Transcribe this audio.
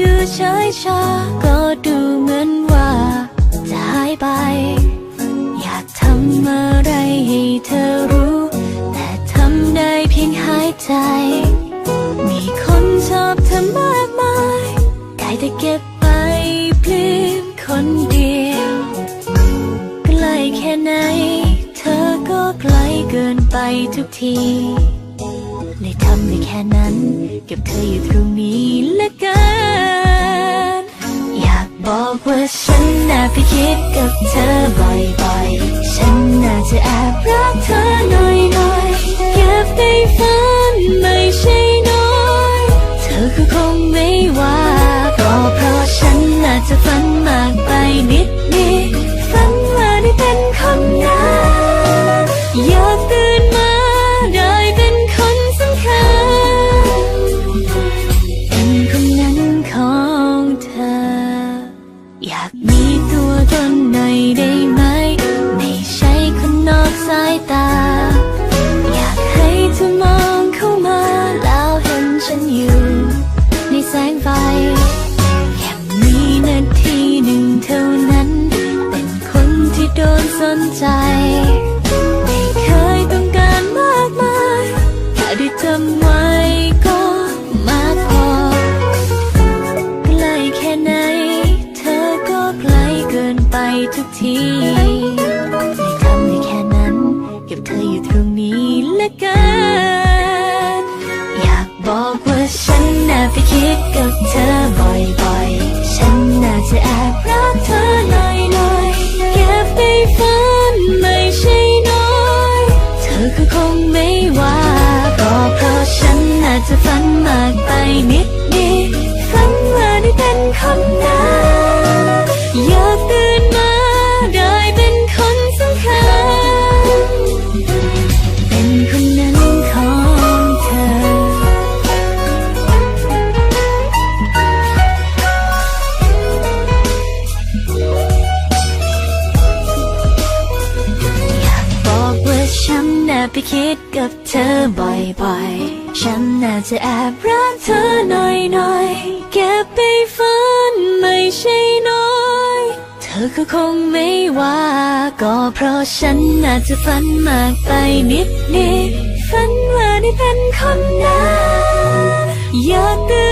ดูเฉยชาก็ดูเหมือนว่าจะหายไป อยากทำอะไรให้เธอรู้ แต่ทำได้เพียงหายใจ มีคนชอบเธอมากมายได้แต่เก็บไปเปลืมคนเดียวใกล้แค่ไหน เธอก็ไกลเกินไปทุกทีเลยทำได้แค่นั้นเก็บเธออยู่ตรงนี้ ว่าฉันน่าไปคิดกับเธอบ่อยๆ ฉันน่าจะแอบรักเธอหน่อยๆเก็บไปฝันไม่ใช่น้อย เธอก็คงไม่ว่าก็เพราะฉันน่าจะฝันมากไปนิดนิดฝันว่าได้เป็นคนนั้นอยากตื่น ทุกทีไม่ทำได้แค่นั้นก็บเธออยู่ตรงนี้ละกันอยากบอกว่าฉันน่าไปคิดกับเธอบ่อยๆ ฉันน่าจะแอบรักเธอหน่อยๆเก็บไปฝันไม่ใช่น้อย เธอก็คงไม่ว่าก็เพราะฉันน่าจะฝันมากไปนิด ฉันน่าไปคิดกับเธอบ่อยๆ ฉันน่าจะแอบรักเธอหน่อยๆ เก็บไปฝันไม่ใช่น้อย เธอก็คงไม่ว่า ก็เพราะฉันน่าจะฝันมากไปนิดนิดฝันว่าได้เป็นคนนั้นอยากตื่น